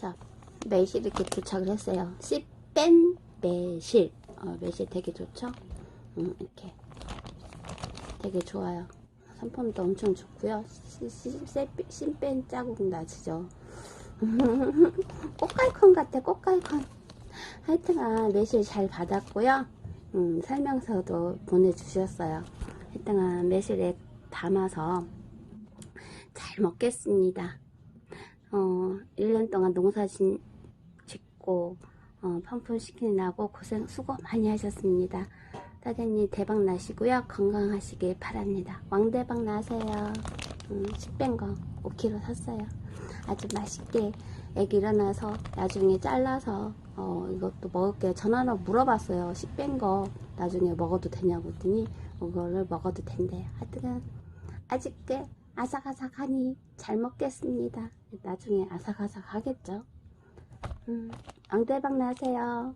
자, 매실 이렇게 도착을 했어요. 씨뺀 매실. 어, 매실 되게 좋죠? 음, 이렇게. 되게 좋아요. 선폼도 엄청 좋고요. 씨뺀 자국 나지죠. 꽃갈콘 같아, 꽃갈콘. 하여튼간 매실 잘 받았고요. 음, 설명서도 보내주셨어요. 하여튼간 매실에 담아서 잘 먹겠습니다. 어, 1년 동안 농사 진- 짓고, 어, 펌프 시키느라고 고생, 수고 많이 하셨습니다. 따개님 대박 나시고요. 건강하시길 바랍니다. 왕대박 나세요. 음, 식뺀 거 5kg 샀어요. 아주 맛있게 애기 일어나서 나중에 잘라서 어, 이것도 먹을게요. 전화로 물어봤어요. 식뺀 거 나중에 먹어도 되냐고 했더니 그거를 먹어도 된대요. 하여튼 아직게 아삭아삭하니 잘 먹겠습니다. 나중에 아삭아삭 하겠죠. 음, 왕대박 나세요.